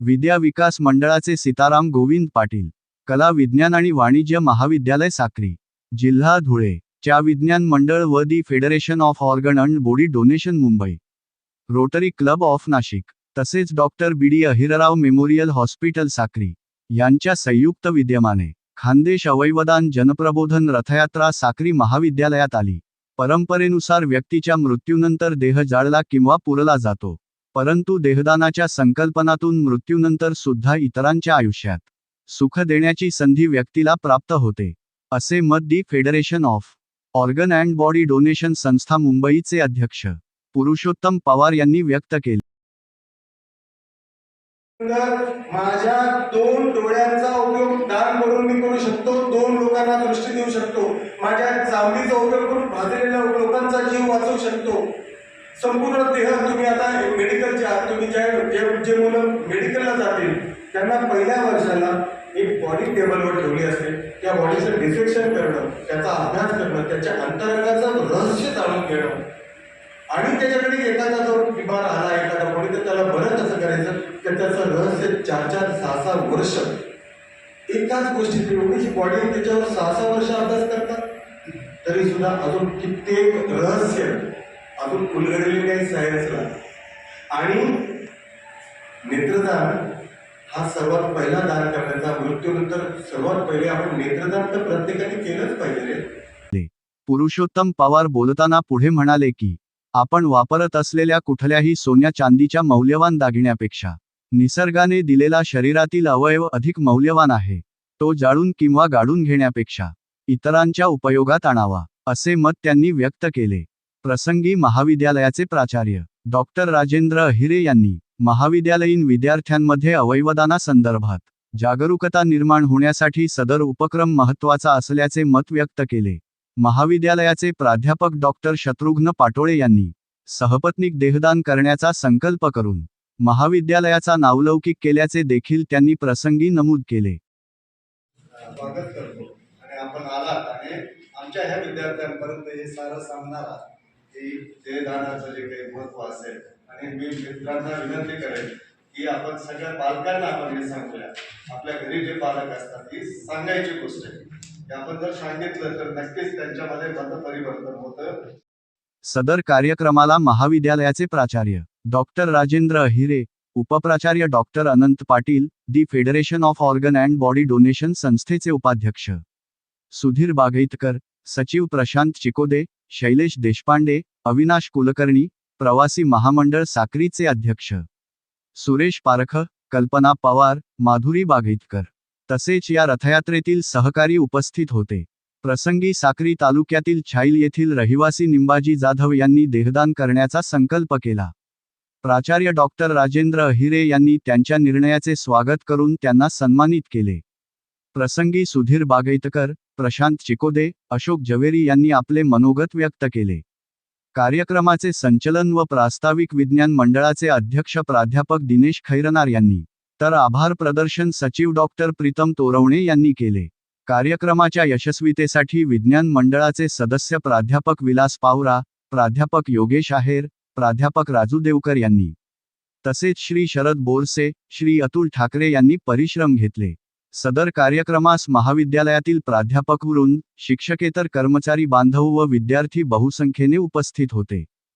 विद्या विकास मंडळाचे सीताराम गोविंद पाटील कला विज्ञान आणि वाणिज्य महाविद्यालय साक्री जिल्हा धुळे च्या विज्ञान मंडळ व the federation of organ and body donation Mumbai. Rotary club of Nashik तसेच doctor B. D. Ahirrao memorial hospital Sakri यांच्या संयुक्त विद्यमाने खानदेश अवयवदान जनप्रबोधन रथयात्रा साक्री महाविद्यालयात आली. परंपरेनुसार व्यक्तीच्या मृत्यूनंतर देह जाळला किंवा पुरला जातो. परंतु देहदानाच्या संकल्पनातून मृत्यूनंतर सुद्धा इतरांच्या आयुष्यात सुख देण्याची संधी व्यक्तीला प्राप्त होते असे मत the federation of organ and body donation संस्था मुंबईचे अध्यक्ष पुरुषोत्तम पवार यांनी व्यक्त केले. माझ्या दोन डोळ्यांचा उपयोग दान करून मी करू शकतो दोन लोकांना दृष्टी देऊ शकतो. माझ्या चावडीचा उपयोग करून भाजलेल्या लोकांचा जीव वाचवू शकतो. संपूर्ण देह तुम्ही आता मेडिकलच्या तुम्ही ज्या जे जे मुलं मेडिकलला जातील त्यांना पहिल्या वर्षाला एक बॉडी टेबलवर ठेवली असते त्या बॉडीचं डिसेक्शन करणं त्याचा अभ्यास करणं त्याच्या अंतरंगाचं रहस्य जाणून घेणं. आणि त्याच्याकडे एखादा जर बिमार आला एखादा कोणी तर त्याला बरं कसं करायचं? तर त्याचं रहस्य चार चार सहा सहा वर्ष. एकाच गोष्टीची एवढीची बॉडी त्याच्यावर सहा सहा वर्ष अभ्यास करतात. तरी सुद्धा अजून कित्येक रहस्य अजून उलगडलेले काही सायन्सला आणि नेत्रदान हा सर्वात पहिला दान करण्याचा मृत्यूनंतर सर्वात पहिले आपण नेत्रदान तर प्रत्येकाने केलंच पाहिजे रे. पुरुषोत्तम पवार बोलताना पुढे म्हणाले की आपण वापरत असलेल्या कुठल्याही सोन्या चांदीच्या मौल्यवान दागिन्यापेक्षा निसर्गाने दिलेला शरीरातील अवयव अधिक मौल्यवान आहे. तो जाळून किंवा गाडून घेण्यापेक्षा इतरांच्या उपयोगात आणावा असे मत त्यांनी व्यक्त केले. प्रसंगी महाविद्यालयाचे प्राचार्य डॉक्टर राजेंद्र अहिरे यांनी महाविद्यालयीन विद्यार्थ्यांमध्ये अवयवदानासंदर्भात जागरूकता निर्माण होण्यासाठी सदर उपक्रम महत्त्वाचा असल्याचे मत व्यक्त केले. महाविद्यालयाचे प्राध्यापक डॉक्टर शत्रुघ्न पाटोळे यांनी सहपत्नीक देहदान करण्याचा संकल्प करून महाविद्यालयाचा नावलौकिक केल्याचे देखील त्यांनी प्रसंगी नमूद केले. स्वागत करतो. आणि आपण आलात आणि आमच्या ह्या विद्यार्थ्यांपर्यंत हे सारं सांगणार आहात. की देहदानाचं जे काही महत्त्व असेल आणि मी मित्रांना विनंती करेन की आपण सगळ्या पालकांना आपण हे सांगूया. आपल्या घरी जे पालक असतात ही सांगायची गोष्ट आहे. आपण जर सांगितलं तर नक्कीच त्यांच्यामध्ये मतपरिवर्तन होतं. सदर कार्यक्रमाला महाविद्यालयाचे प्राचार्य doctor Rajendra Ahire उपप्राचार्य doctor Anant Patil the federation of organ and body donation संस्थेचे उपाध्यक्ष सुधीर बागैतकर सचिव प्रशांत चिकोदे शैलेश देशपांडे अविनाश कुलकर्णी प्रवासी महामंडळ साक्रीचे अध्यक्ष. सुरेश पारख कल्पना पवार माधुरी बाघितकर तसेच या रथयात्रेतील सहकारी उपस्थित होते. प्रसंगी साक्री तालुक्यातील छाईल येथील रहिवासी निंबाजी जाधव यांनी देहदान करण्याचा संकल्प केला. प्राचार्य डॉक्टर राजेंद्र अहिरे यांनी त्यांच्या निर्णयाचे स्वागत करून त्यांना सन्मानित केले. प्रसंगी सुधीर बागैतकर प्रशांत चिकोदे अशोक जवेरी यांनी आपले मनोगत व्यक्त केले. कार्यक्रमाचे संचलन व प्रास्ताविक विज्ञान मंडळाचे अध्यक्ष प्राध्यापक दिनेश खैरनार यांनी तर आभार प्रदर्शन सचिव डॉक्टर प्रीतम तोरवणे यांनी केले. कार्यक्रमाच्या यशस्वीतेसाठी विज्ञान मंडळाचे सदस्य प्राध्यापक विलास पावरा प्राध्यापक योगेश आहेर प्राध्यापक राजू देवकर यांनी. तसेच श्री शरद बोरसे श्री अतुल ठाकरे यांनी परिश्रम घेतले. सदर कार्यक्रमास महाविद्यालयातील प्राध्यापक वृंद शिक्षकेतर कर्मचारी बांधव व विद्यार्थी बहुसंख्येने उपस्थित होते.